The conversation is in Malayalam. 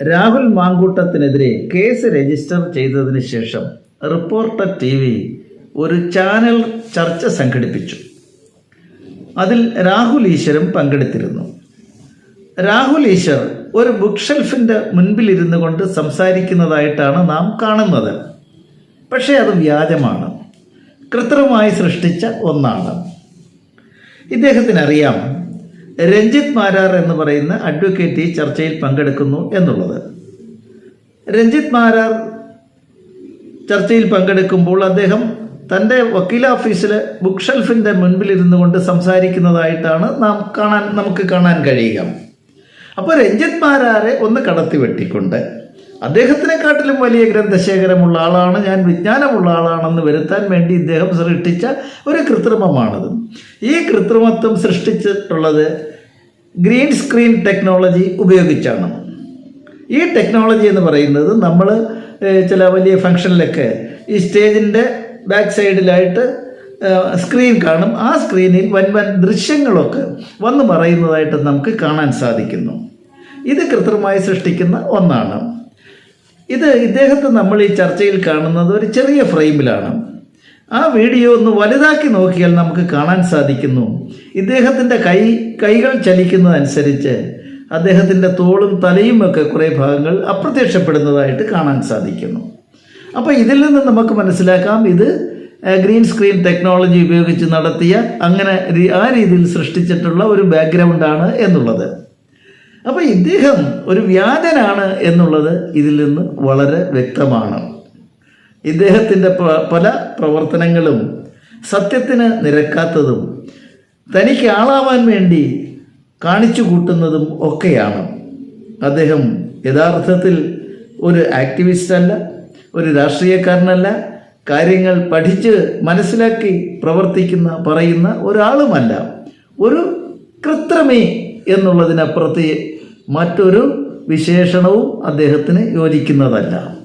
രാഹുൽ മാങ്കൂട്ടത്തിനെതിരെ കേസ് രജിസ്റ്റർ ചെയ്തതിന് ശേഷം റിപ്പോർട്ടർ ടി വി ഒരു ചാനൽ ചർച്ച സംഘടിപ്പിച്ചു. അതിൽ രാഹുൽ ഈശ്വരും പങ്കെടുത്തിരുന്നു. രാഹുൽ ഈശ്വർ ഒരു ബുക്ക് ഷെൽഫിന്റെ മുൻപിലിരുന്നു കൊണ്ട് സംസാരിക്കുന്നതായിട്ടാണ് നാം കാണുന്നത്. പക്ഷേ അത് വ്യാജമാണ്. കൃത്രിമമായി സൃഷ്ടിച്ച ഒന്നാണ്. ഇദ്ദേഹത്തിനറിയാം രഞ്ജിത്ത് മാരാർ എന്ന് പറയുന്ന അഡ്വക്കേറ്റ് ഈ ചർച്ചയിൽ പങ്കെടുക്കുന്നു എന്നുള്ളത്. രഞ്ജിത്ത് മാരാർ ചർച്ചയിൽ പങ്കെടുക്കുമ്പോൾ അദ്ദേഹം തന്റെ വക്കീൽ ഓഫീസിലെ ബുക്ക് ഷെൽഫിന്റെ മുൻപിലിരുന്നു കൊണ്ട് സംസാരിക്കുന്നതായിട്ടാണ് നാം കാണാൻ നമുക്ക് കാണാൻ കഴിയുക. അപ്പോൾ രഞ്ജിത് മാരാരെ ഒന്ന് കടത്തി വെട്ടിക്കൊണ്ട് അദ്ദേഹത്തിനെക്കാട്ടിലും വലിയ ഗ്രന്ഥശേഖരമുള്ള ആളാണ്. ഞാൻ വിജ്ഞാനമുള്ള ആളാണെന്ന് വരുത്താൻ വേണ്ടി ഇദ്ദേഹം സൃഷ്ടിച്ച ഒരു കൃത്രിമമാണത്. ഈ കൃത്രിമത്വം സൃഷ്ടിച്ചിട്ടുള്ളത് ഗ്രീൻ സ്ക്രീൻ ടെക്നോളജി ഉപയോഗിച്ചാണ്. ഈ ടെക്നോളജി എന്ന് പറയുന്നത് നമ്മൾ ചില വലിയ ഫംഗ്ഷനിലൊക്കെ ഈ സ്റ്റേജിന്റെ ബാക്ക് സൈഡിലായിട്ട് സ്ക്രീൻ കാണും. ആ സ്ക്രീനിൽ വൻ വൻ ദൃശ്യങ്ങളൊക്കെ വന്നു പറയുന്നതായിട്ട് നമുക്ക് കാണാൻ സാധിക്കുന്നു. ഇത് കൃത്രിമമായി സൃഷ്ടിക്കുന്ന ഒന്നാണ്. ഇത് ഇദ്ദേഹത്തെ നമ്മൾ ഈ ചർച്ചയിൽ കാണുന്നത് ഒരു ചെറിയ ഫ്രെയിമിലാണ്. ആ വീഡിയോ ഒന്ന് വലുതാക്കി നോക്കിയാൽ നമുക്ക് കാണാൻ സാധിക്കുന്നു. ഇദ്ദേഹത്തിന്റെ കൈ കൈകൾ ചലിക്കുന്നതനുസരിച്ച് അദ്ദേഹത്തിന്റെ തോളും തലയും ഒക്കെ കുറേ ഭാഗങ്ങൾ അപ്രത്യക്ഷപ്പെടുന്നതായിട്ട് കാണാൻ സാധിക്കുന്നു. അപ്പോൾ ഇതിൽ നിന്ന് നമുക്ക് മനസ്സിലാക്കാം ഇത് ഗ്രീൻ സ്ക്രീൻ ടെക്നോളജി ഉപയോഗിച്ച് നടത്തിയ അങ്ങനെ ആ രീതിയിൽ സൃഷ്ടിച്ചിട്ടുള്ള ഒരു ബാക്ക്ഗ്രൗണ്ടാണ് എന്നുള്ളത്. അപ്പോൾ ഇദ്ദേഹം ഒരു വ്യാജനാണ് എന്നുള്ളത് ഇതിൽ നിന്ന് വളരെ വ്യക്തമാണ്. ഇദ്ദേഹത്തിന്റെ പല പ്രവർത്തനങ്ങളും സത്യത്തിന് നിരക്കാത്തതും തനിക്ക് ആളാവാൻ വേണ്ടി കാണിച്ചു കൂട്ടുന്നതും ഒക്കെയാണ്. അദ്ദേഹം യഥാർത്ഥത്തിൽ ഒരു ആക്ടിവിസ്റ്റ് അല്ല ഒരു രാഷ്ട്രീയക്കാരനല്ല കാര്യങ്ങൾ പഠിച്ച് മനസ്സിലാക്കി പ്രവർത്തിക്കുന്ന പറയുന്ന ഒരാളുമല്ല. ഒരു കൃത്രിമി എന്നുള്ളതിനപ്പുറത്ത് മറ്റൊരു വിശേഷണവും അദ്ദേഹത്തിന് യോജിക്കുന്നതല്ല.